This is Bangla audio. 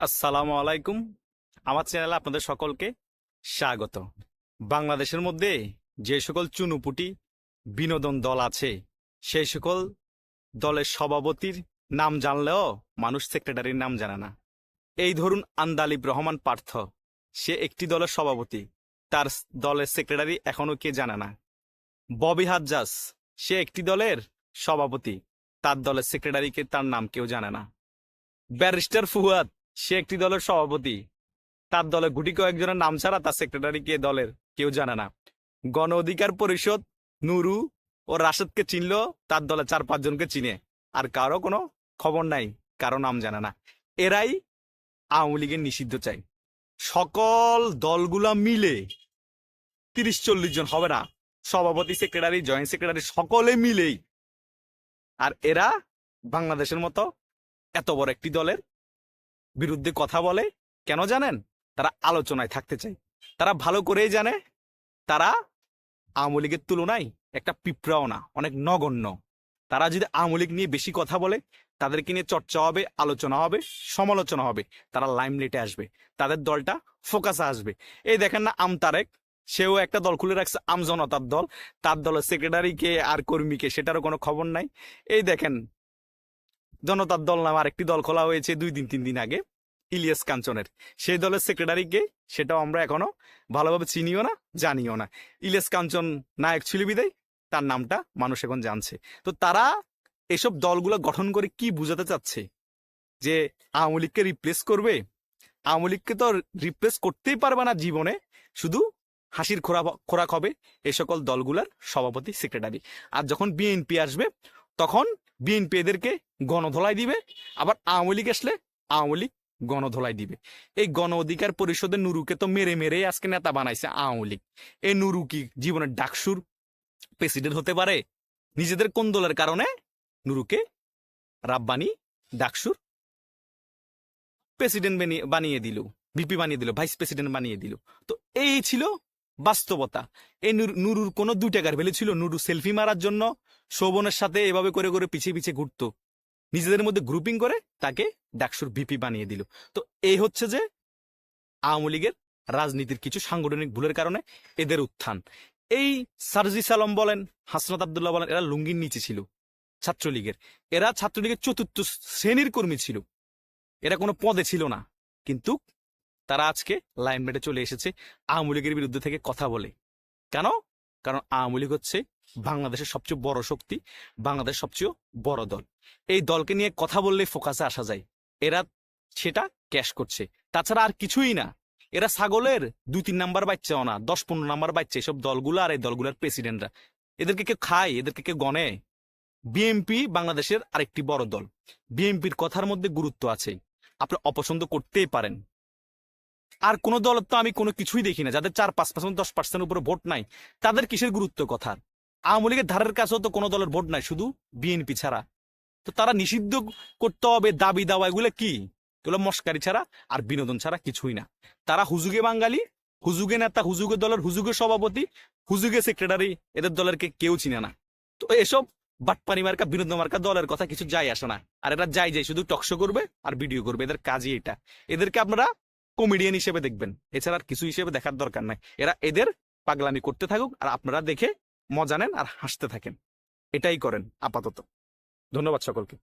আসসালামু আলাইকুম। আমার চ্যানেলে আপনাদের সকলকে স্বাগত। বাংলাদেশের মধ্যে যে সকল চুনুপুটি বিনোদন দল আছে, সেই সকল দলের সভাপতির নাম জানলেও মানুষ সেক্রেটারির নাম জানে না। এই ধরুন আন্দালিব রহমান পার্থ, সে একটি দলের সভাপতি। তার দলের সেক্রেটারি এখনও কে জানে না। ববি হাজ্জাস সে একটি দলের সভাপতি। তার দলের সেক্রেটারিকে তার নাম কেউ জানে না। ব্যারিস্টার ফুয়াদ সে একটি দলের সভাপতি। তার দলে গুটি কয়েকজনের নাম ছাড়া তার সেক্রেটারি কে দলের কেউ জানে না। গণ অধিকার পরিষদ নুরু ও রাশেদকে চিনল, তার দলে চার পাঁচজনকে চিনে। আর কারও কোনো খবর নাই, কারও নাম জানে না। এরাই আওয়ামী লীগের নিষিদ্ধ চাই। সকল দলগুলা মিলে তিরিশ চল্লিশ জন হবে না। সভাপতি সেক্রেটারি জয়েন্ট সেক্রেটারি সকলে মিলেই। আর এরা বাংলাদেশের মতো এত বড় একটি দলের বিরুদ্ধে কথা বলে, কেন জানেন? তারা আলোচনায় থাকতে চায়। তারা ভালো করেই জানে, তারা আওয়ামী লীগের তুলনায় একটা পিঁপড়াও না, অনেক নগণ্য। তারা যদি আওয়ামী লীগ নিয়ে বেশি কথা বলে, তাদেরকে নিয়ে চর্চা হবে, আলোচনা হবে, সমালোচনা হবে, তারা লাইমলাইটে আসবে, তাদের দলটা ফোকাসে আসবে। এই দেখেন না, আম তারেক, সেও একটা দল খুলে রাখছে আম জনতার দল। তার দলের সেক্রেটারিকে আর কর্মীকে সেটারও কোনো খবর নাই। এই দেখেন জনতার দল নামে আরেকটি দল খোলা হয়েছে দুই দিন, তিন দিন আগে, ইলিয়াস কাঞ্চনের। সেই দলের সেক্রেটারি কে সেটাও আমরা এখনও ভালোভাবে চিনিও না, জানিও না। ইলিয়াস কাঞ্চন নায়ক ছিল বিদায়, তার নামটা মানুষ এখন জানছে। তো তারা এসব দলগুলো গঠন করে কি বুঝাতে চাচ্ছে? যে আওয়ামী লীগকে রিপ্লেস করবে? আওয়ামী লীগকে তো রিপ্লেস করতেই পারবে না জীবনে, শুধু হাসির খোরা খোরাক হবে এ সকল দলগুলোর সভাপতি সেক্রেটারি আর যখন বিএনপি আসবে, তখন বিএনপি এদেরকে গণধোলাই দিবে, আবার আওয়ামী লীগ আসলে আওয়ামী লীগ গণধোলাই দিবে। এই গণ অধিকার পরিষদের নুরুকে তো মেরে মেরে আজকে নেতা বানাইছে আওয়ামী লীগ। এই নুরু কি জীবনের ডাকসুর প্রেসিডেন্ট হতে পারে? নিজেদের কোন দলের কারণে নুরুকে রাব্বানি, ডাকসুর প্রেসিডেন্ট বানিয়ে- দিল, ভিপি বানিয়ে দিল, ভাইস প্রেসিডেন্ট বানিয়ে দিল? তো এই ছিল বাস্তবতা। এই নুর- নুরুর কোনো দু টাকার ভ্যালু ছিল নুরু সেলফি মারার জন্য, শোভনের সাথে এভাবে করে করে পিছিয়ে পিছিয়ে ঘুরতো। নিজেদের মধ্যে গ্রুপিং করে তাকে ডাকসুর ভিপি বানিয়ে দিল। তো এই হচ্ছে যে আওয়ামী লীগের রাজনীতির কিছু সাংগঠনিক ভুলের কারণে এদের উত্থান। এই সারজি সালম বলেন, হাসনাত আবদুল্লাহ বলেন, এরা লুঙ্গির নিচে ছিল, ছাত্রলীগের। এরা ছাত্রলীগের চতুর্থ শ্রেণির কর্মী ছিল। এরা কোনো পদে ছিল না। কিন্তু তারা আজকে লাইমলাইটে চলে এসেছে আওয়ামী লীগের বিরুদ্ধে থেকে কথা বলে। কেন? কারণ আওয়ামী লীগ হচ্ছে বাংলাদেশের সবচেয়ে বড় শক্তি, বাংলাদেশের সবচেয়ে বড় দল। এই দলকে নিয়ে কথা বললে ফোকাসে আসা যায়। এরা সেটা ক্যাশ করছে। তাছাড়া আর কিছুই না। এরা ছাগলের দুই তিন নাম্বার বাচ্চাও না, দশ পনেরো নাম্বার বাচ্চা। এসব দলগুলো আর এই দলগুলোর প্রেসিডেন্টরা এদেরকে কেউ খায়, এদেরকে কেউ গনে। বিএনপি বাংলাদেশের আরেকটি বড় দল। বিএনপির কথার মধ্যে গুরুত্ব আছে। আপনি অপছন্দ করতেই পারেন। আর কোন দল তো আমি কোনো কিছুই দেখি না। যাদের চার, পাঁচ পার্সেন্ট, দশ পার্সেন্ট উপরে ভোট নাই, তাদের কিসের গুরুত্ব কথা আওয়ামী লীগের ধারের কাছেও তো কোনো দলের ভোট নাই, শুধু বিএনপি ছাড়া। তো তারা নিষিদ্ধ করতে হবে দাবি দাওয়া, এগুলো কি? এগুলো মস্কারি ছাড়া আর বিনোদন ছাড়া কিছুই না। তারা হুজুগে বাঙালি, হুজুগে নেতা, হুজুগে দলের হুজুগে সভাপতি, হুজুগে সেক্রেটারি, এদের দলের কে কেউ চিনে না। তো এসব বাটপানি মার্কা, বিনোদন মার্কা দলের কথা কিছু যায় আসে না। আর এরা যাই যায় শুধু টকশো করবে আর ভিডিও করবে। এদের কাজই এটা। এদেরকে আপনারা কমেডিয়ান হিসেবে দেখবেন। এছাড়া আর কিছু হিসেবে দেখার দরকার নাই। এরা এদের পাগলামি করতে থাকুক আর আপনারা দেখে মজা নেন আর হাসতে থাকেন। এটাই করেন আপাতত। ধন্যবাদ সকলকে।